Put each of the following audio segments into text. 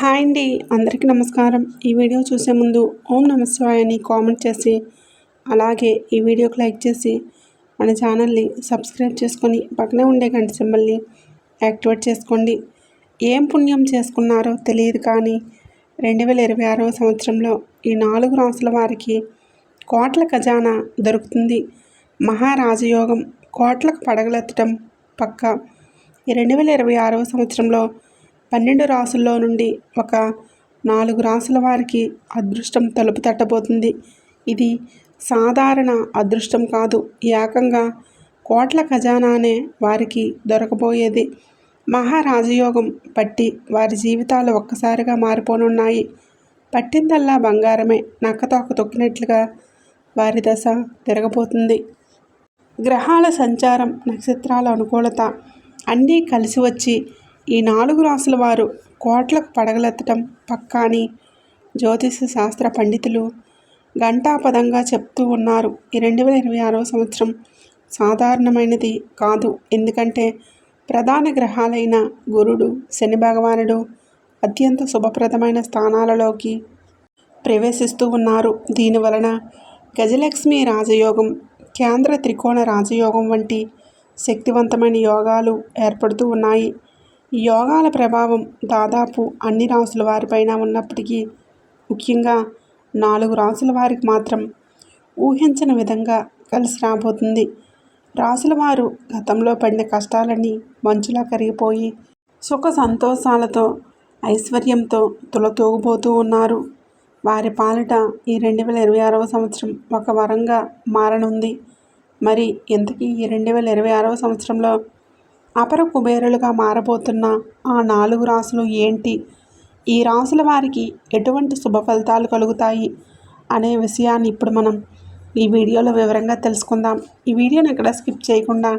Hi అండి. అందరికీ నమస్కారం. ఈ వీడియో చూసే ముందు ఓం నమస్వాయ అని కామెంట్ చేసి అలాగే ఈ వీడియోకి లైక్ చేసి మన ఛానల్ని సబ్స్క్రైబ్ చేసుకొని పక్కనే ఉండే గంట సింబల్ని యాక్టివేట్ చేసుకోండి. ఏం పుణ్యం చేసుకున్నారో తెలియదు కానీ రెండు వేల ఇరవై ఆరవ సంవత్సరంలో ఈ నాలుగు రాసుల వారికి కోట్ల ఖజానా దొరుకుతుంది. మహారాజయోగం కోట్లకు పడగలెత్తడం పక్క. ఈ రెండు వేల ఇరవై ఆరవ సంవత్సరంలో పన్నెండు రాసుల్లో నుండి ఒక నాలుగు రాసుల వారికి అదృష్టం తలుపు తట్టబోతుంది. ఇది సాధారణ అదృష్టం కాదు. ఏకంగా కోట్ల ఖజానానే వారికి దొరకబోయేది. మహారాజయోగం పట్టి వారి జీవితాలు ఒక్కసారిగా మారిపోనున్నాయి. పట్టిందల్లా బంగారమే నక్కతోక తొక్కినట్లుగా వారి దశ తిరగబోతుంది. గ్రహాల సంచారం నక్షత్రాల అనుకూలత అన్నీ కలిసి వచ్చి ఈ నాలుగు రాసుల వారు కోట్లకు పడగలెత్తటం పక్కాని జ్యోతిష శాస్త్ర పండితులు గంటాపదంగా చెప్తూ ఉన్నారు. ఈ రెండు వేల ఇరవై ఆరవ సంవత్సరం సాధారణమైనది కాదు. ఎందుకంటే ప్రధాన గ్రహాలైన గురుడు శని భగవానుడు అత్యంత శుభప్రదమైన స్థానాలలోకి ప్రవేశిస్తూ ఉన్నారు. దీనివలన గజలక్ష్మి రాజయోగం కేంద్ర త్రికోణ రాజయోగం వంటి శక్తివంతమైన యోగాలు ఏర్పడుతూ ఉన్నాయి. యోగాల ప్రభావం దాదాపు అన్ని రాసుల వారిపైన ఉన్నప్పటికీ ముఖ్యంగా నాలుగు రాసుల వారికి మాత్రం ఊహించని విధంగా కలిసి రాబోతుంది. రాసుల వారు గతంలో పడిన కష్టాలన్నీ మంచులా కరిగిపోయి సుఖ సంతోషాలతో ఐశ్వర్యంతో తులతూగిపోతూ ఉన్నారు. వారి పాలిట ఈ రెండు వేల ఇరవై ఆరవ సంవత్సరం ఒక వరంగా మారనుంది. మరి ఇంతకీ ఈ రెండు వేల ఇరవై ఆరవ సంవత్సరంలో అపర కుబేరులుగా మారబోతున్న ఆ నాలుగు రాసులు ఏంటి? ఈ రాసుల వారికి ఎటువంటి శుభ ఫలితాలు కలుగుతాయి అనే విషయాన్ని ఇప్పుడు మనం ఈ వీడియోలో వివరంగా తెలుసుకుందాం. ఈ వీడియోని ఎక్కడ స్కిప్ చేయకుండా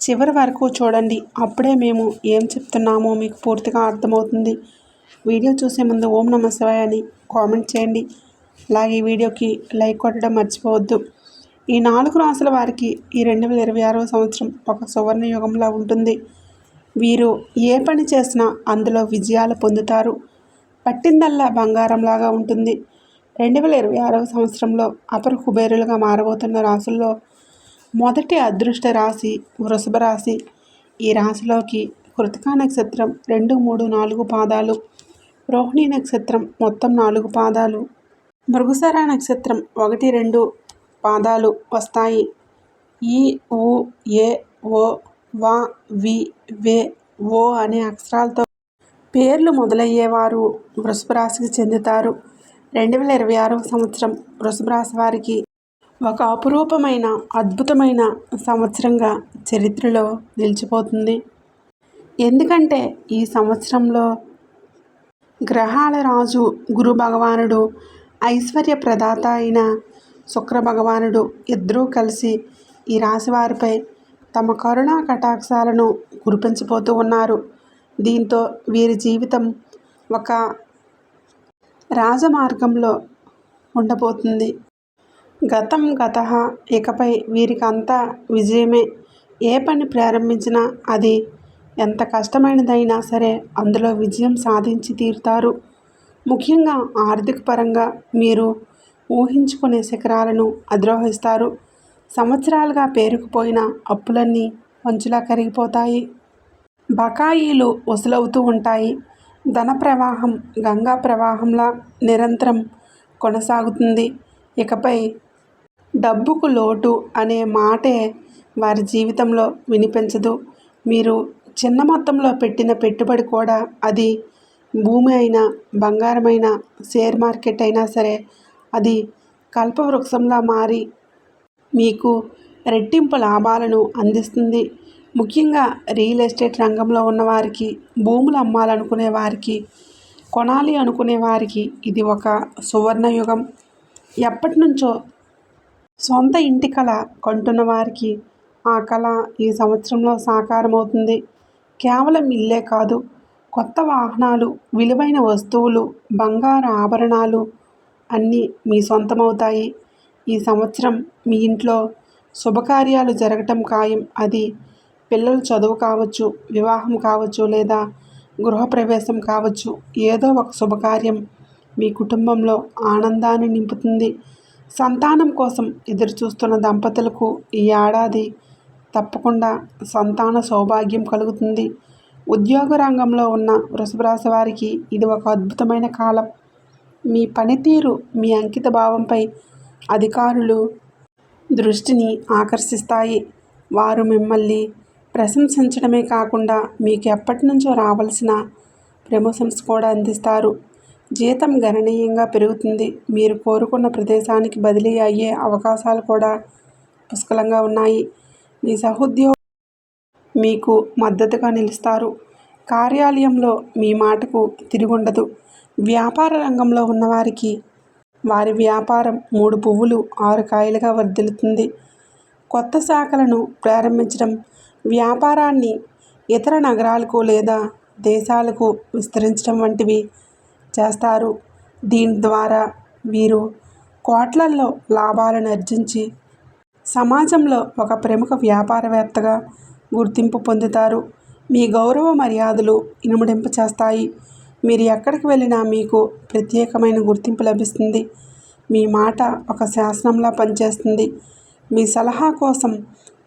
చివరి వరకు చూడండి. అప్పుడే మేము ఏం చెప్తున్నామో మీకు పూర్తిగా అర్థమవుతుంది. వీడియో చూసే ముందు ఓం నమ శివాయ అని కామెంట్ చేయండి. అలాగే ఈ వీడియోకి లైక్ కొట్టడం మర్చిపోవద్దు. ఈ నాలుగు రాసుల వారికి ఈ రెండు వేల ఇరవై ఆరవ సంవత్సరం ఒక సువర్ణ యుగంలా ఉంటుంది. వీరు ఏ పని చేసినా అందులో విజయాలు పొందుతారు. పట్టిందల్లా బంగారంలాగా ఉంటుంది. రెండు వేల ఇరవై ఆరవ సంవత్సరంలో అపర కుబేరులుగా మారబోతున్న రాసుల్లో మొదటి అదృష్ట రాశి వృషభ రాశి. ఈ రాశిలోకి కృతికా నక్షత్రం రెండు మూడు నాలుగు పాదాలు రోహిణి నక్షత్రం మొత్తం నాలుగు పాదాలు మృగసర నక్షత్రం ఒకటి రెండు పాదాలు వస్తాయి. ఈ ఉ ఏ ఓ వా వి వే ఓ అనే అక్షరాలతో పేర్లు మొదలయ్యేవారు వృషభ రాశికి చెందుతారు. రెండు వేల ఇరవై ఆరవ సంవత్సరం వృషభ రాశి వారికి ఒక అపురూపమైన అద్భుతమైన సంవత్సరంగా చరిత్రలో నిలిచిపోతుంది. ఎందుకంటే ఈ సంవత్సరంలో గ్రహాల రాజు గురు భగవానుడు ఐశ్వర్య ప్రదాత అయిన శుక్ర భగవానుడు ఇద్దరూ కలిసి ఈ రాశి వారిపై తమ కరుణా కటాక్షాలను కురిపించిపోతూ ఉన్నారు. దీంతో వీరి జీవితం ఒక రాజమార్గంలో ఉండబోతుంది. గతం గత ఇకపై వీరికంతా విజయమే. ఏ పని ప్రారంభించినా అది ఎంత కష్టమైనదైనా సరే అందులో విజయం సాధించి తీరుతారు. ముఖ్యంగా ఆర్థిక పరంగా మీరు ఊహించుకునే శిఖరాలను అధిరోహిస్తారు. సంవత్సరాలుగా పేరుకుపోయిన అప్పులన్నీ మంచులా కరిగిపోతాయి. బకాయిలు వసూలవుతూ ఉంటాయి. ధన ప్రవాహం గంగా ప్రవాహంలా నిరంతరం కొనసాగుతుంది. ఇకపై డబ్బుకు లోటు అనే మాటే వారి జీవితంలో వినిపించదు. మీరు చిన్న మొత్తంలో పెట్టిన పెట్టుబడి కూడా అది భూమి అయినా బంగారమైన షేర్ మార్కెట్ అయినా సరే అది కల్పవృక్షంలా మారి మీకు రెట్టింపు లాభాలను అందిస్తుంది. ముఖ్యంగా రియల్ ఎస్టేట్ రంగంలో ఉన్నవారికి భూములు అమ్మాలనుకునే వారికి కొనాలి అనుకునే వారికి ఇది ఒక సువర్ణయుగం. ఎప్పటి నుంచో సొంత ఇంటి కళ కొంటున్న వారికి ఆ కళ ఈ సంవత్సరంలో సాకారమవుతుంది. కేవలం ఇల్లే కాదు కొత్త వాహనాలు విలువైన వస్తువులు బంగారు ఆభరణాలు అన్నీ మీ సొంతమవుతాయి. ఈ సంవత్సరం మీ ఇంట్లో శుభకార్యాలు జరగటం ఖాయం. అది పిల్లల చదువు కావచ్చు వివాహం కావచ్చు లేదా గృహప్రవేశం కావచ్చు. ఏదో ఒక శుభకార్యం మీ కుటుంబంలో ఆనందాన్ని నింపుతుంది. సంతానం కోసం ఎదురుచూస్తున్న దంపతులకు ఈ ఏడాది తప్పకుండా సంతాన సౌభాగ్యం కలుగుతుంది. ఉద్యోగ రంగంలో ఉన్న వృషభ రాశి వారికి ఇది ఒక అద్భుతమైన కాలం. మీ పనితీరు మీ అంకిత భావంపై అధికారులు దృష్టిని ఆకర్షిస్తాయి. వారు మిమ్మల్ని ప్రశంసించడమే కాకుండా మీకు ఎప్పటి నుంచో రావాల్సిన ప్రమోషన్స్ కూడా అందిస్తారు. జీతం గణనీయంగా పెరుగుతుంది. మీరు కోరుకున్న ప్రదేశానికి బదిలీ అయ్యే అవకాశాలు కూడా పుష్కలంగా ఉన్నాయి. మీ సహోద్యోగ మీకు మద్దతుగా నిలుస్తారు. కార్యాలయంలో మీ మాటకు తిరుగుండదు. వ్యాపార రంగంలో ఉన్నవారికి వారి వ్యాపారం మూడు పువ్వులు ఆరు కాయలుగా వర్ధిల్లుతుంది. కొత్త శాఖలను ప్రారంభించడం వ్యాపారాన్ని ఇతర నగరాలకు లేదా దేశాలకు విస్తరించడం వంటివి చేస్తారు. దీని ద్వారా వీరు కోట్లల్లో లాభాలను ఆర్జించి సమాజంలో ఒక ప్రముఖ వ్యాపారవేత్తగా గుర్తింపు పొందుతారు. మీ గౌరవ మర్యాదలు ఇనుమడింపు చేస్తాయి మీరు ఎక్కడికి వెళ్ళినా మీకు ప్రత్యేకమైన గుర్తింపు లభిస్తుంది. మీ మాట ఒక శాసనంలా పనిచేస్తుంది. మీ సలహా కోసం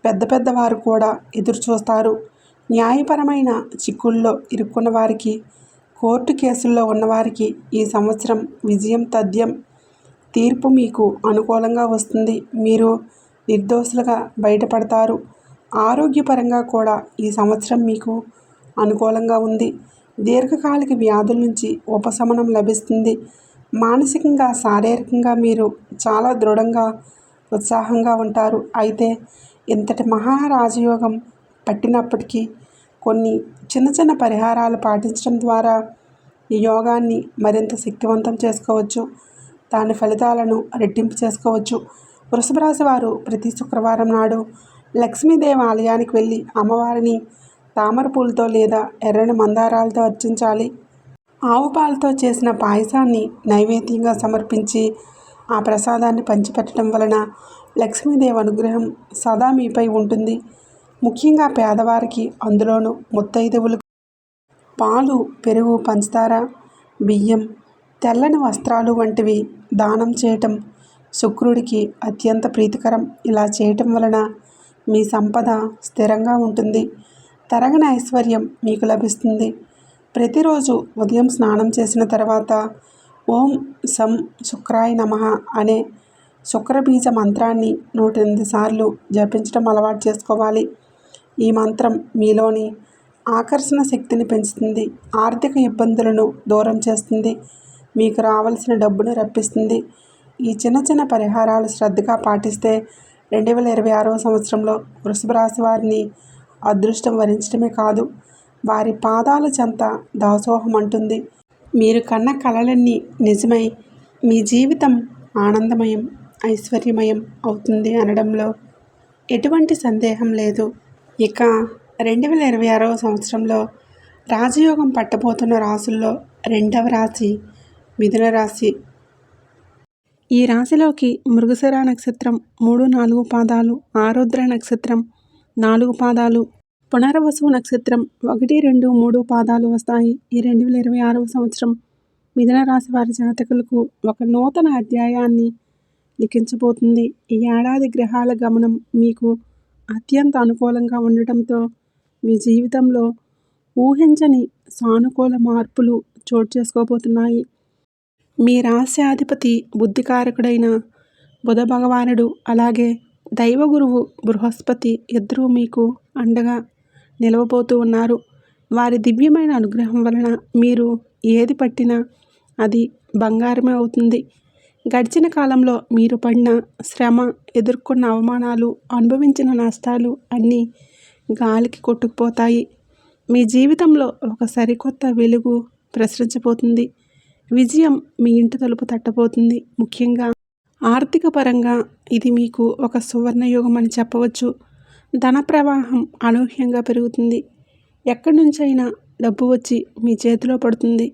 పెద్ద పెద్దవారు కూడా ఎదురు చూస్తారు. న్యాయపరమైన చిక్కుల్లో ఇరుక్కున్న వారికి కోర్టు కేసుల్లో ఉన్నవారికి ఈ సంవత్సరం విజయం తథ్యం తీర్పు మీకు అనుకూలంగా వస్తుంది. మీరు నిర్దోషులుగా బయటపడతారు. ఆరోగ్యపరంగా కూడా ఈ సంవత్సరం మీకు అనుకూలంగా ఉంది. దీర్ఘకాలిక వ్యాధుల నుంచి ఉపశమనం లభిస్తుంది. మానసికంగా శారీరకంగా మీరు చాలా దృఢంగా ఉత్సాహంగా ఉంటారు. అయితే ఇంతటి మహారాజయోగం పట్టినప్పటికీ కొన్ని చిన్న చిన్న పరిహారాలు పాటించడం ద్వారా ఈ యోగాన్ని మరింత శక్తివంతం చేసుకోవచ్చు. దాని ఫలితాలను రెట్టింపు చేసుకోవచ్చు. వృషభరాశి వారు ప్రతి శుక్రవారం నాడు లక్ష్మీదేవి ఆలయానికి వెళ్ళి అమ్మవారిని తామర పూలతో లేదా ఎర్రని మందారాలతో అర్చించాలి. ఆవు పాలతో చేసిన పాయసాన్ని నైవేద్యంగా సమర్పించి ఆ ప్రసాదాన్ని పంచిపెట్టడం వలన లక్ష్మీదేవి అనుగ్రహం సదా మీపై ఉంటుంది. ముఖ్యంగా పేదవారికి అందులోనూ ముత్తైదువులు పాలు పెరుగు పంచదార బియ్యం తెల్లని వస్త్రాలు వంటివి దానం చేయటం శుక్రుడికి అత్యంత ప్రీతికరం. ఇలా చేయటం వలన మీ సంపద స్థిరంగా ఉంటుంది. తరగని ఐశ్వర్యం మీకు లభిస్తుంది. ప్రతిరోజు ఉదయం స్నానం చేసిన తర్వాత ఓం సం శుక్రాయ నమ అనే శుక్రబీజ మంత్రాన్ని నూట ఎనిమిది సార్లు జపించడం అలవాటు చేసుకోవాలి. ఈ మంత్రం మీలోని ఆకర్షణ శక్తిని పెంచుతుంది. ఆర్థిక ఇబ్బందులను దూరం చేస్తుంది. మీకు రావాల్సిన డబ్బును రప్పిస్తుంది. ఈ చిన్న చిన్న పరిహారాలు శ్రద్ధగా పాటిస్తే రెండు వేల ఇరవై ఆరవ సంవత్సరంలో వృషభ రాశి వారిని అదృష్టం వరించడమే కాదు వారి పాదాల చెంత దాసోహం అంటుంది. మీరు కన్న కలలన్నీ నిజమై మీ జీవితం ఆనందమయం ఐశ్వర్యమయం అవుతుంది అనడంలో ఎటువంటి సందేహం లేదు. ఇక రెండు వేల ఇరవై ఆరవ సంవత్సరంలో రాజయోగం పట్టబోతున్న రాసుల్లో రెండవ రాశి మిథున రాశి. ఈ రాశిలోకి మృగశిర నక్షత్రం మూడు నాలుగు పాదాలు ఆరుద్ర నక్షత్రం నాలుగు పాదాలు పునర్వసు నక్షత్రం ఒకటి రెండు మూడు పాదాలు వస్తాయి. ఈ రెండు వేల ఇరవై ఆరవ సంవత్సరం మిథున రాశి వారి జాతకులకు ఒక నూతన అధ్యాయాన్ని లిఖించబోతుంది. ఈ ఏడాది గ్రహాల గమనం మీకు అత్యంత అనుకూలంగా ఉండటంతో మీ జీవితంలో ఊహించని సానుకూల మార్పులు చోటు చేసుకోబోతున్నాయి. మీ రాశ్యాధిపతి బుద్ధికారకుడైన బుధ భగవానుడు అలాగే దైవగురువు బృహస్పతి ఇద్దరూ మీకు అండగా నిలవబోతూ ఉన్నారు. వారి దివ్యమైన అనుగ్రహం వలన మీరు ఏది పట్టినా అది బంగారమే అవుతుంది. గడిచిన కాలంలో మీరు పడిన శ్రమ ఎదుర్కొన్న అవమానాలు అనుభవించిన నష్టాలు అన్నీ గాలికి కొట్టుకుపోతాయి. మీ జీవితంలో ఒక సరికొత్త వెలుగు ప్రసరించబోతుంది. విజయం మీ ఇంటి తలుపు తట్టబోతుంది. ముఖ్యంగా ఆర్థిక పరంగా ఇది మీకు ఒక సువర్ణయుగం అని చెప్పవచ్చు. ధన ప్రవాహం అనూహ్యంగా పెరుగుతుంది. ఎక్కడి నుంచైనా డబ్బు వచ్చి మీ చేతిలో పడుతుంది.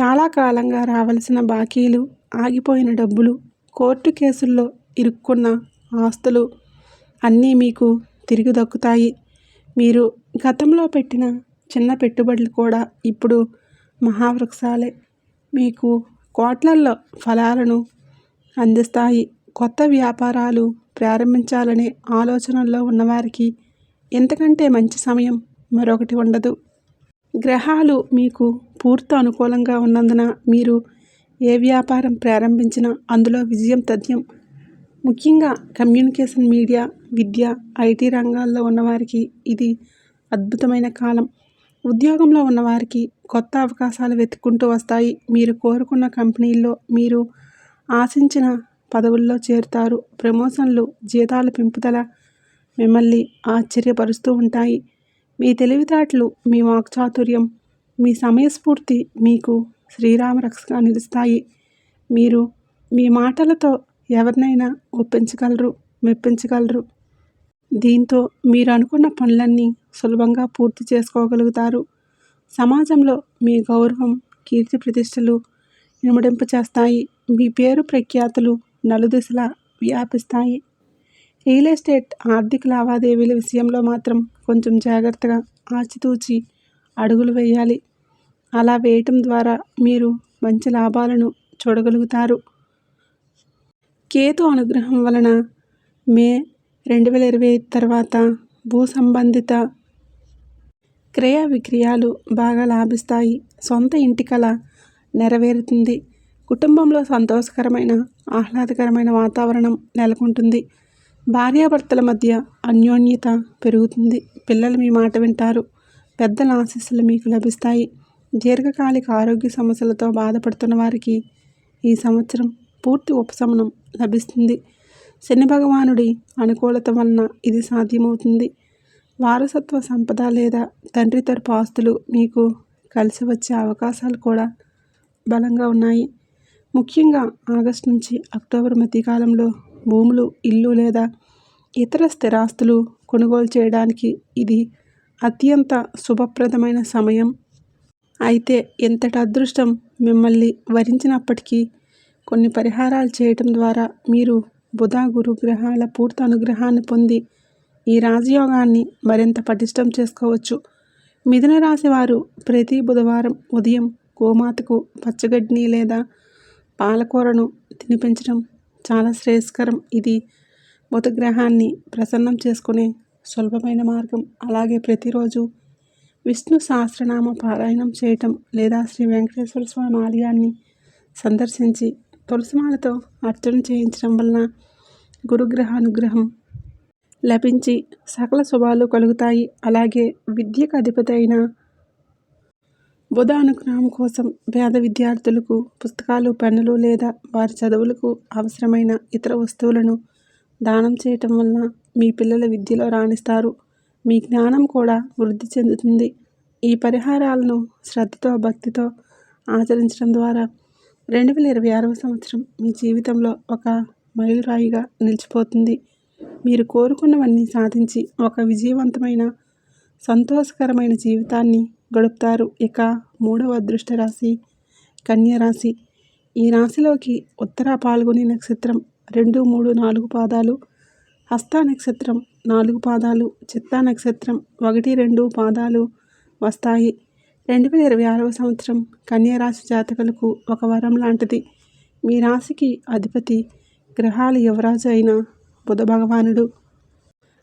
చాలా కాలంగా రావలసిన బాకీలు ఆగిపోయిన డబ్బులు కోర్టు కేసుల్లో ఇరుక్కున్న ఆస్తులు అన్నీ మీకు తిరిగి దక్కుతాయి. మీరు గతంలో పెట్టిన చిన్న పెట్టుబడులు కూడా ఇప్పుడు మహావృక్షాలే. మీకు కోట్లల్లో ఫలాలను అందిస్తాయి. కొత్త వ్యాపారాలు ప్రారంభించాలనే ఆలోచనల్లో ఉన్నవారికి ఎంతకంటే మంచి సమయం మరొకటి ఉండదు. గ్రహాలు మీకు పూర్తి అనుకూలంగా ఉన్నందున మీరు ఏ వ్యాపారం ప్రారంభించినా అందులో విజయం తథ్యం ముఖ్యంగా కమ్యూనికేషన్ మీడియా విద్య ఐటీ రంగాల్లో ఉన్నవారికి ఇది అద్భుతమైన కాలం. ఉద్యోగంలో ఉన్నవారికి కొత్త అవకాశాలు వెతుక్కుంటూ వస్తాయి. మీరు కోరుకున్న కంపెనీల్లో మీరు ఆశించిన పదవుల్లో చేరుతారు. ప్రమోషన్లు జీతాల పెంపుదల మిమ్మల్ని ఆశ్చర్యపరుస్తూ ఉంటాయి. మీ తెలివితేటలు మీ వాక్చాతుర్యం మీ సమయస్ఫూర్తి మీకు శ్రీరామ రక్షగా నిలుస్తాయి. మీరు మీ మాటలతో ఎవరినైనా ఒప్పించగలరు మెప్పించగలరు. దీంతో మీరు అనుకున్న పనులన్నీ సులభంగా పూర్తి చేసుకోగలుగుతారు. సమాజంలో మీ గౌరవం కీర్తి ప్రతిష్టలు ఇనుమడింపు చేస్తాయి మీ పేరు ప్రఖ్యాతులు నలుదిశలా వ్యాపిస్తాయి. రియల్ ఎస్టేట్ ఆర్థిక లావాదేవీల విషయంలో మాత్రం కొంచెం జాగ్రత్తగా ఆచితూచి అడుగులు వేయాలి. అలా వేయటం ద్వారా మీరు మంచి లాభాలను చూడగలుగుతారు. కేతు అనుగ్రహం వలన మే రెండు వేల ఇరవై ఐదు తర్వాత భూ సంబంధిత క్రయ విక్రయాలు బాగా లాభిస్తాయి. సొంత ఇంటి కళ నెరవేరుతుంది. కుటుంబంలో సంతోషకరమైన ఆహ్లాదకరమైన వాతావరణం నెలకొంటుంది. భార్యాభర్తల మధ్య అన్యోన్యత పెరుగుతుంది. పిల్లలు మీ మాట వింటారు. పెద్దల ఆశీస్సులు మీకు లభిస్తాయి. దీర్ఘకాలిక ఆరోగ్య సమస్యలతో బాధపడుతున్న వారికి ఈ సంవత్సరం పూర్తి ఉపశమనం లభిస్తుంది. శని భగవానుడి అనుకూలత వలన ఇది సాధ్యమవుతుంది. వారసత్వ సంపద లేదా తండ్రి తరపు ఆస్తులు మీకు కలిసి వచ్చే అవకాశాలు కూడా బలంగా ఉన్నాయి. ముఖ్యంగా ఆగస్టు నుంచి అక్టోబర్ మధ్యకాలంలో భూములు ఇల్లు లేదా ఇతర స్థిరాస్తులు కొనుగోలు చేయడానికి ఇది అత్యంత శుభప్రదమైన సమయం. అయితే ఎంతటి అదృష్టం మిమ్మల్ని వరించినప్పటికీ కొన్ని పరిహారాలు చేయటం ద్వారా మీరు బుధ గురు గ్రహాల పూర్తి అనుగ్రహాన్ని పొంది ఈ రాజయోగాన్ని మరింత పటిష్టం చేసుకోవచ్చు. మిథున రాశి వారు ప్రతి బుధవారం ఉదయం గోమాతకు పచ్చగడ్డిని లేదా పాలకూరను తినిపించడం చాలా శ్రేయస్కరం. ఇది బుధగ్రహాన్ని ప్రసన్నం చేసుకునే సులభమైన మార్గం. అలాగే ప్రతిరోజు విష్ణు సహస్రనామ పారాయణం చేయటం లేదా శ్రీ వెంకటేశ్వర స్వామి ఆలయాన్ని సందర్శించి తులసిమాలతో అర్చన చేయించడం వలన గురుగ్రహానుగ్రహం లభించి సకల శుభాలు కలుగుతాయి. అలాగే విద్యకు అధిపతి అయిన బుధ అనుగ్రహం కోసం పేద విద్యార్థులకు పుస్తకాలు పెన్నులు లేదా వారి చదువులకు అవసరమైన ఇతర వస్తువులను దానం చేయటం వలన మీ పిల్లల విద్యలో రాణిస్తారు. మీ జ్ఞానం కూడా వృద్ధి చెందుతుంది. ఈ పరిహారాలను శ్రద్ధతో భక్తితో ఆచరించడం ద్వారా రెండు వేల ఇరవై ఆరవ సంవత్సరం మీ జీవితంలో ఒక మైలురాయిగా నిలిచిపోతుంది. మీరు కోరుకున్నవన్నీ సాధించి ఒక విజయవంతమైన సంతోషకరమైన జీవితాన్ని గడుపుతారు. ఇక మూడవ అదృష్ట రాశి కన్యరాశి. ఈ రాశిలోకి ఉత్తర పాల్గొని నక్షత్రం రెండు మూడు నాలుగు పాదాలు హస్త నక్షత్రం నాలుగు పాదాలు చిత్తా నక్షత్రం ఒకటి రెండు పాదాలు వస్తాయి. రెండు వేల ఇరవై ఆరవ సంవత్సరం కన్యారాశి జాతకులకు ఒక వరం లాంటిది. మీ రాశికి అధిపతి గ్రహాల యువరాజు అయిన బుధ భగవానుడు.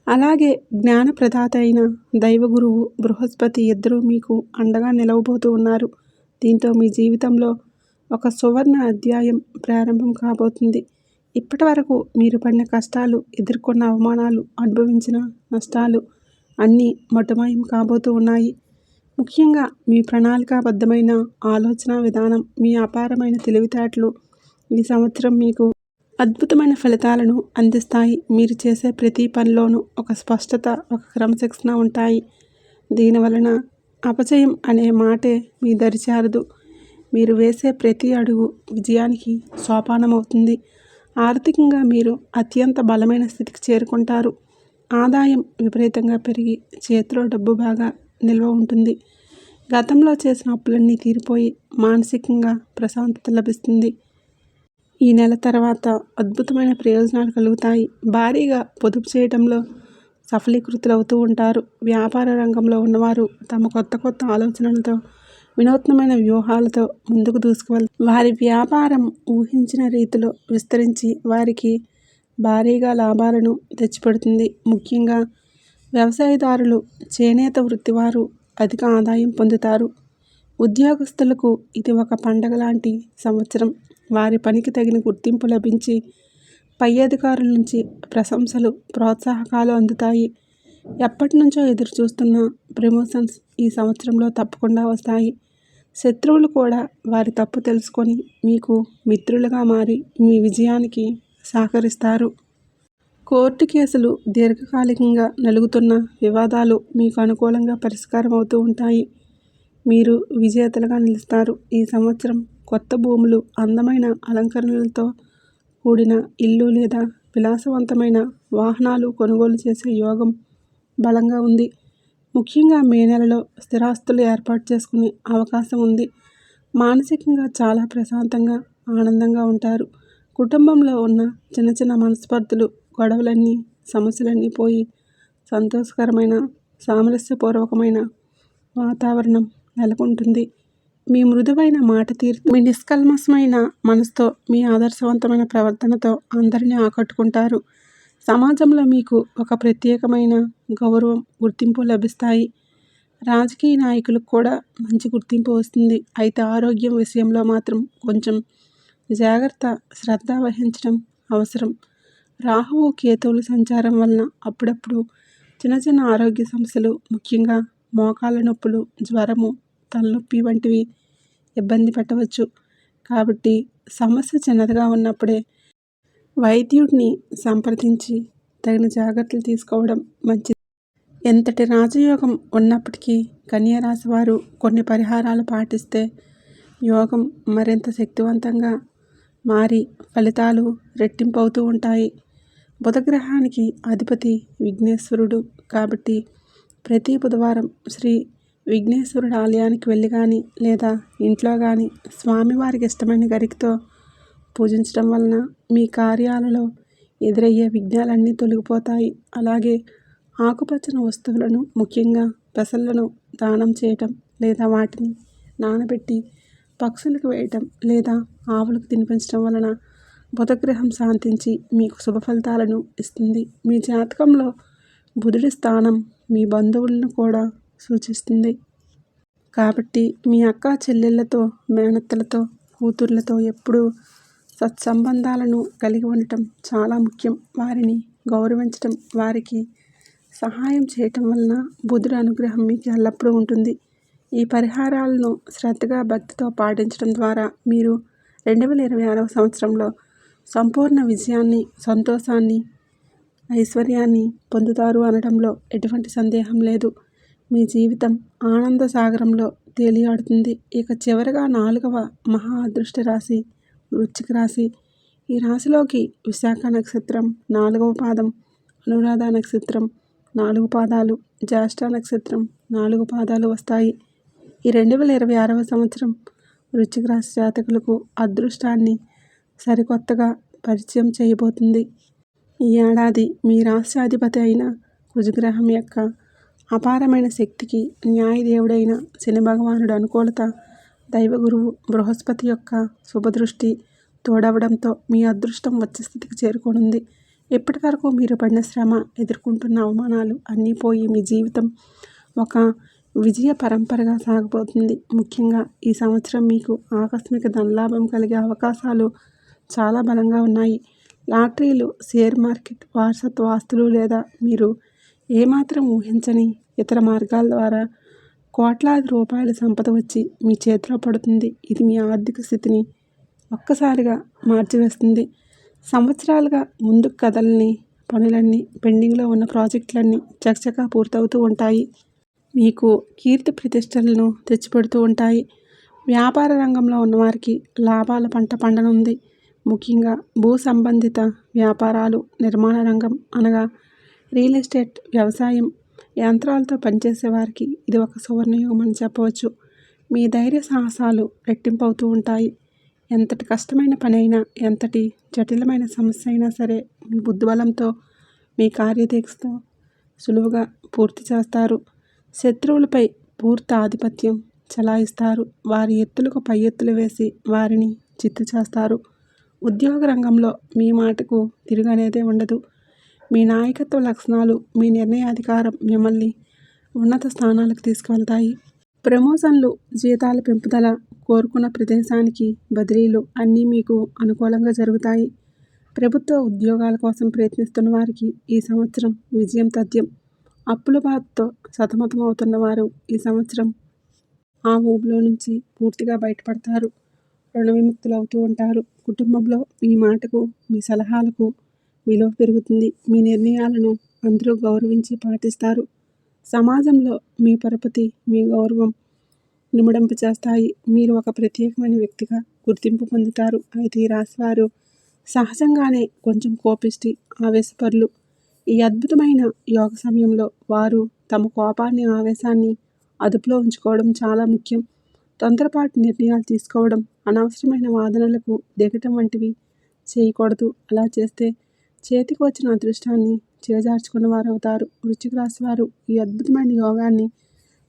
అలాగే జ్ఞానప్రదాత అయిన దైవగురువు బృహస్పతి ఇద్దరూ మీకు అండగా నిలవబోతూ ఉన్నారు. దీంతో మీ జీవితంలో ఒక సువర్ణ అధ్యాయం ప్రారంభం కాబోతుంది. ఇప్పటి వరకు మీరు పడిన కష్టాలు ఎదుర్కొన్న అవమానాలు అనుభవించిన నష్టాలు అన్నీ మటుమాయం కాబోతూ ఉన్నాయి. ముఖ్యంగా మీ ప్రణాళికాబద్ధమైన ఆలోచన విధానం మీ అపారమైన తెలివితేటలు ఈ సంవత్సరం మీకు అద్భుతమైన ఫలితాలను అందిస్తాయి. మీరు చేసే ప్రతి పనిలోనూ ఒక స్పష్టత ఒక క్రమశిక్షణ ఉంటాయి. దీనివలన అపజయం అనే మాటే మీ దరిచారదు మీరు వేసే ప్రతి అడుగు విజయానికి సోపానమవుతుంది. ఆర్థికంగా మీరు అత్యంత బలమైన స్థితికి చేరుకుంటారు. ఆదాయం విపరీతంగా పెరిగి చేతిలో డబ్బు బాగా నిల్వ ఉంటుంది. గతంలో చేసిన అప్పులన్నీ తీరిపోయి మానసికంగా ప్రశాంతత లభిస్తుంది. ఈ నెల తర్వాత అద్భుతమైన ప్రయోజనాలు కలుగుతాయి. భారీగా పొదుపు చేయడంలో సఫలీకృతులవుతూ ఉంటారు. వ్యాపార రంగంలో ఉన్నవారు తమ కొత్త కొత్త ఆలోచనలతో వినూత్నమైన వ్యూహాలతో ముందుకు దూసుకువెళ్ వారి వ్యాపారం ఊహించిన రీతిలో విస్తరించి వారికి భారీగా లాభాలను తెచ్చిపెడుతుంది. ముఖ్యంగా వ్యవసాయదారులు చేనేత వృత్తివారు అధిక ఆదాయం పొందుతారు. ఉద్యోగస్తులకు ఇది ఒక పండగ లాంటి సంవత్సరం. వారి పనికి తగిన గుర్తింపు లభించి పై అధికారుల నుంచి ప్రశంసలు ప్రోత్సాహకాలు అందుతాయి. ఎప్పటి నుంచో ఎదురు చూస్తున్న ప్రమోషన్స్ ఈ సంవత్సరంలో తప్పకుండా వస్తాయి. శత్రువులు కూడా వారి తప్పు తెలుసుకొని మీకు మిత్రులుగా మారి మీ విజయానికి సహకరిస్తారు. కోర్టు కేసులు దీర్ఘకాలికంగా నలుగుతున్న వివాదాలు మీకు అనుకూలంగా పరిష్కారం అవుతూ ఉంటాయి. మీరు విజేతలుగా నిలుస్తారు. ఈ సంవత్సరం కొత్త భూములు అందమైన అలంకరణలతో కూడిన ఇల్లు లేదా విలాసవంతమైన వాహనాలు కొనుగోలు చేసే యోగం బలంగా ఉంది. ముఖ్యంగా మే నెలలో స్థిరాస్తులు ఏర్పాటు చేసుకునే అవకాశం ఉంది. మానసికంగా చాలా ప్రశాంతంగా ఆనందంగా ఉంటారు. కుటుంబంలో ఉన్న చిన్న చిన్న మనస్పర్ధలు గొడవలన్నీ సమస్యలన్నీ పోయి సంతోషకరమైన సామరస్యపూర్వకమైన వాతావరణం నెలకొంటుంది. మీ మృదువైన మాట తీరు మీ నిష్కల్మసమైన మనసుతో మీ ఆదర్శవంతమైన ప్రవర్తనతో అందరినీ ఆకట్టుకుంటారు. సమాజంలో మీకు ఒక ప్రత్యేకమైన గౌరవం గుర్తింపు లభిస్తాయి. రాజకీయ నాయకులకు కూడా మంచి గుర్తింపు వస్తుంది. అయితే ఆరోగ్యం విషయంలో మాత్రం కొంచెం జాగ్రత్త శ్రద్ధ వహించడం అవసరం. రాహువు కేతువుల సంచారం వలన అప్పుడప్పుడు చిన్న చిన్న ఆరోగ్య సమస్యలు ముఖ్యంగా మోకాళ్ళ నొప్పులు జ్వరము తలనొప్పి వంటివి ఇబ్బంది పెట్టవచ్చు. కాబట్టి సమస్య చిన్నదిగా ఉన్నప్పుడే వైద్యుడిని సంప్రదించి తగిన జాగ్రత్తలు తీసుకోవడం మంచిది. ఎంతటి రాజయోగం ఉన్నప్పటికీ కన్యరాశి వారు కొన్ని పరిహారాలు పాటిస్తే యోగం మరింత శక్తివంతంగా మారి ఫలితాలు రెట్టింపు అవుతూ ఉంటాయి. బుధగ్రహానికి అధిపతి విఘ్నేశ్వరుడు కాబట్టి ప్రతి బుధవారం శ్రీ విఘ్నేశ్వరుడు ఆలయానికి వెళ్ళి కానీ లేదా ఇంట్లో కానీ స్వామివారికి ఇష్టమైన గరికతో పూజించడం వలన మీ కార్యాలలో ఎదురయ్యే విఘ్నాలన్నీ తొలగిపోతాయి. అలాగే ఆకుపచ్చని వస్తువులను ముఖ్యంగా పెసలను దానం చేయటం లేదా వాటిని నానబెట్టి పక్షులకు వేయటం లేదా ఆవులకు తినిపించడం వలన బుధగ్రహం శాంతించి మీకు శుభ ఫలితాలను ఇస్తుంది. మీ జాతకంలో బుధుడి స్థానం మీ బంధువులను కూడా సూచిస్తుంది. కాబట్టి మీ అక్క చెల్లెళ్ళతో మేనత్తలతో కూతుర్లతో ఎప్పుడూ సత్సంబంధాలను కలిగి ఉండటం చాలా ముఖ్యం. వారిని గౌరవించటం వారికి సహాయం చేయటం వలన బుధుడు అనుగ్రహం మీకు ఎల్లప్పుడూ ఉంటుంది. ఈ పరిహారాలను శ్రద్ధగా భక్తితో పాటించడం ద్వారా మీరు రెండు వేల ఇరవై ఆరవ సంవత్సరంలో సంపూర్ణ విజయాన్ని సంతోషాన్ని ఐశ్వర్యాన్ని పొందుతారు అనడంలో ఎటువంటి సందేహం లేదు. మీ జీవితం ఆనంద సాగరంలో తేలియాడుతుంది. ఇక చివరగా నాలుగవ మహా అదృష్ట రాశి వృశ్చిక రాశి. ఈ రాశిలోకి విశాఖ నక్షత్రం నాలుగవ పాదం అనురాధ నక్షత్రం నాలుగు పాదాలు జ్యేష్ఠ నక్షత్రం నాలుగు పాదాలు వస్తాయి. ఈ రెండు వేల ఇరవై ఆరవ సంవత్సరం వృశ్చిక రాశి జాతకులకు అదృష్టాన్ని సరికొత్తగా పరిచయం చేయబోతుంది. ఈ ఏడాది మీ రాష్ట్రాధిపతి అయిన కుజగ్రహం యొక్క అపారమైన శక్తికి న్యాయదేవుడైన శని భగవానుడు అనుకూలత దైవగురువు బృహస్పతి యొక్క శుభదృష్టి తోడవడంతో మీ అదృష్టం వచ్చే స్థితికి చేరుకోనుంది. ఇప్పటి వరకు మీరు పడిన శ్రమ ఎదుర్కొంటున్న అవమానాలు అన్నీ పోయి మీ జీవితం ఒక విజయ పరంపరగా సాగబోతుంది ముఖ్యంగా ఈ సంవత్సరం మీకు ఆకస్మిక ధనలాభం కలిగే అవకాశాలు చాలా బలంగా ఉన్నాయి. లాటరీలు షేర్ మార్కెట్ వారసత్వ ఆస్తులు లేదా మీరు ఏమాత్రం ఊహించని ఇతర మార్గాల ద్వారా కోట్లాది రూపాయల సంపద వచ్చి మీ చేతిలో పడుతుంది. ఇది మీ ఆర్థిక స్థితిని ఒక్కసారిగా మార్చివేస్తుంది. సంవత్సరాలుగా ముందుకు కథల్ని పనులన్నీ పెండింగ్లో ఉన్న ప్రాజెక్టులన్నీ చకచకా పూర్తవుతూ ఉంటాయి. మీకు కీర్తి ప్రతిష్టలను తెచ్చిపెడుతూ ఉంటాయి. వ్యాపార రంగంలో ఉన్నవారికి లాభాల పంట పండనుంది. ముఖ్యంగా భూ సంబంధిత వ్యాపారాలు నిర్మాణ రంగం అనగా రియల్ ఎస్టేట్ వ్యవసాయం యంత్రాలతో పనిచేసే వారికి ఇది ఒక సువర్ణయుగం అని చెప్పవచ్చు. మీ ధైర్య సాహసాలు రెట్టింపు అవుతూ ఉంటాయి. ఎంతటి కష్టమైన పని అయినా ఎంతటి జటిలమైన సమస్య అయినా సరే మీ బుద్ధిబలంతో మీ కార్యదీక్షతో సులువుగా పూర్తి చేస్తారు. శత్రువులపై పూర్తి ఆధిపత్యం చలాయిస్తారు. వారి ఎత్తులకు పై ఎత్తులు వేసి వారిని చిత్తు చేస్తారు. ఉద్యోగ రంగంలో మీ మాటకు తిరగనేదే ఉండదు. మీ నాయకత్వ లక్షణాలు మీ నిర్ణయాధికారం మిమ్మల్ని ఉన్నత స్థానాలకు తీసుకువెళ్తాయి. ప్రమోషన్లు జీతాల పెంపుదల కోరుకున్న ప్రదేశానికి బదిలీలు అన్నీ మీకు అనుకూలంగా జరుగుతాయి. ప్రభుత్వ ఉద్యోగాల కోసం ప్రయత్నిస్తున్న వారికి ఈ సంవత్సరం విజయం తథ్యం. అప్పుల బాధతో సతమతమవుతున్న వారు ఈ సంవత్సరం ఆ ఊబిలో నుంచి పూర్తిగా బయటపడతారు. రుణ విముక్తులు అవుతూ ఉంటారు. కుటుంబంలో మీ మాటకు మీ సలహాలకు విలువ పెరుగుతుంది. మీ నిర్ణయాలను అందరూ గౌరవించి పాటిస్తారు. సమాజంలో మీ పరపతి మీ గౌరవం నిమడింప చేస్తాయి మీరు ఒక ప్రత్యేకమైన వ్యక్తిగా గుర్తింపు పొందుతారు. అయితే ఈ రాశివారు సహజంగానే కొంచెం కోపిష్టి ఆవేశపరులు. ఈ అద్భుతమైన యోగ సమయంలో వారు తమ కోపాన్ని ఆవేశాన్ని అదుపులో ఉంచుకోవడం చాలా ముఖ్యం. తొందరపాటు నిర్ణయాలు తీసుకోవడం అనవసరమైన వాదనలకు దిగటం వంటివి చేయకూడదు. అలా చేస్తే చేతికి వచ్చిన అదృష్టాన్ని చేజార్చుకున్న వారు అవుతారు వృశ్చిక రాశి వారు ఈ అద్భుతమైన యోగాన్ని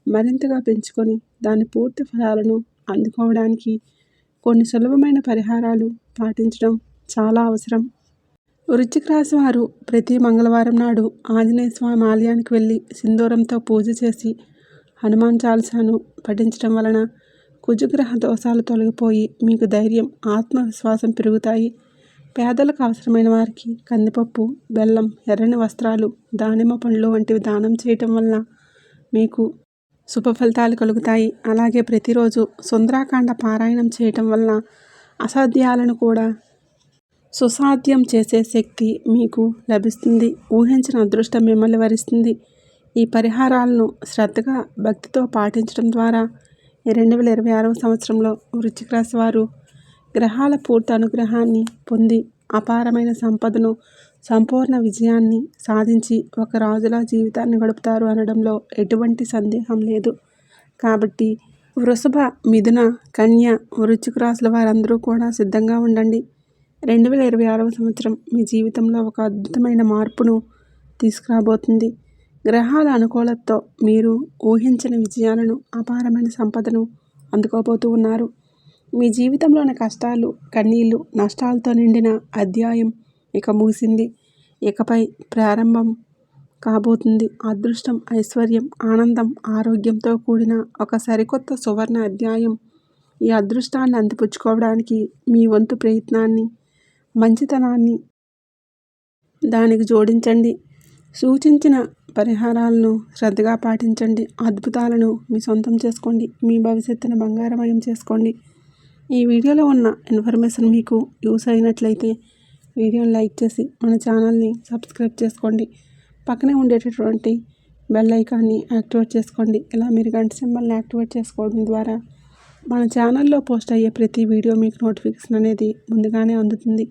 మరింతగా పెంచుకొని దాని పూర్తి ఫలాలను అందుకోవడానికి కొన్ని సులభమైన పరిహారాలు పాటించడం చాలా అవసరం. వృశ్చిక రాశి వారు ప్రతి మంగళవారం నాడు ఆంజనేయ స్వామి ఆలయానికి వెళ్ళి సింధూరంతో పూజ చేసి హనుమాన్ చాలసాను పఠించడం వలన కుజగ్రహ దోషాలు తొలగిపోయి మీకు ధైర్యం ఆత్మవిశ్వాసం పెరుగుతాయి. పేదలకు అవసరమైన వారికి కందిపప్పు బెల్లం ఎర్రని వస్త్రాలు దానిమ్మ పండ్లు వంటివి దానం చేయటం వలన మీకు శుభఫలితాలు కలుగుతాయి. అలాగే ప్రతిరోజు సుందరాకాండ పారాయణం చేయటం వలన అసాధ్యాలను కూడా సుసాధ్యం చేసే శక్తి మీకు లభిస్తుంది. ఊహించిన అదృష్టం మిమ్మల్ని వరిస్తుంది. ఈ పరిహారాలను శ్రద్ధగా భక్తితో పాటించడం ద్వారా రెండు వేల ఇరవై ఆరవ సంవత్సరంలో వృచ్చిక రాశి వారు గ్రహాల పూర్తి అనుగ్రహాన్ని పొంది అపారమైన సంపదను సంపూర్ణ విజయాన్ని సాధించి ఒక రాజుల జీవితాన్ని గడుపుతారు అనడంలో ఎటువంటి సందేహం లేదు. కాబట్టి వృషభ మిథున కన్య వృచ్చిక రాసుల వారందరూ కూడా సిద్ధంగా ఉండండి. రెండు వేల ఇరవై ఆరవ సంవత్సరం మీ జీవితంలో ఒక అద్భుతమైన మార్పును తీసుకురాబోతుంది. గ్రహాల అనుకూలతతో మీరు ఊహించని విజయాలను అపారమైన సంపదను అందుకోబోతూ ఉన్నారు. మీ జీవితంలోని కష్టాలు కన్నీళ్ళు నష్టాలతో నిండిన అధ్యాయం ఇక ముగిసింది. ఇకపై ప్రారంభం కాబోతుంది. అదృష్టం ఐశ్వర్యం ఆనందం ఆరోగ్యంతో కూడిన ఒక సరికొత్త సువర్ణ అధ్యాయం. ఈ అదృష్టాన్ని అందిపుచ్చుకోవడానికి మీ వంతు ప్రయత్నాన్ని మంచితనాన్ని దానికి జోడించండి. సూచించిన పరిహారాలను శ్రద్ధగా పాటించండి. అద్భుతాలను మీ సొంతం చేసుకోండి. మీ భవిష్యత్తును బంగారమయం చేసుకోండి. ఈ వీడియోలో ఉన్న ఇన్ఫర్మేషన్ మీకు యూస్ అయినట్లయితే వీడియోని లైక్ చేసి మన ఛానల్ని సబ్స్క్రైబ్ చేసుకోండి. పక్కనే ఉండేటటువంటి బెల్ ఐకాన్ని యాక్టివేట్ చేసుకోండి. ఇలా మీరు గంట సింబల్ని యాక్టివేట్ చేసుకోవడం ద్వారా మన ఛానల్లో పోస్ట్ అయ్యే ప్రతి వీడియో మీకు నోటిఫికేషన్ అనేది ముందుగానే అందుతుంది.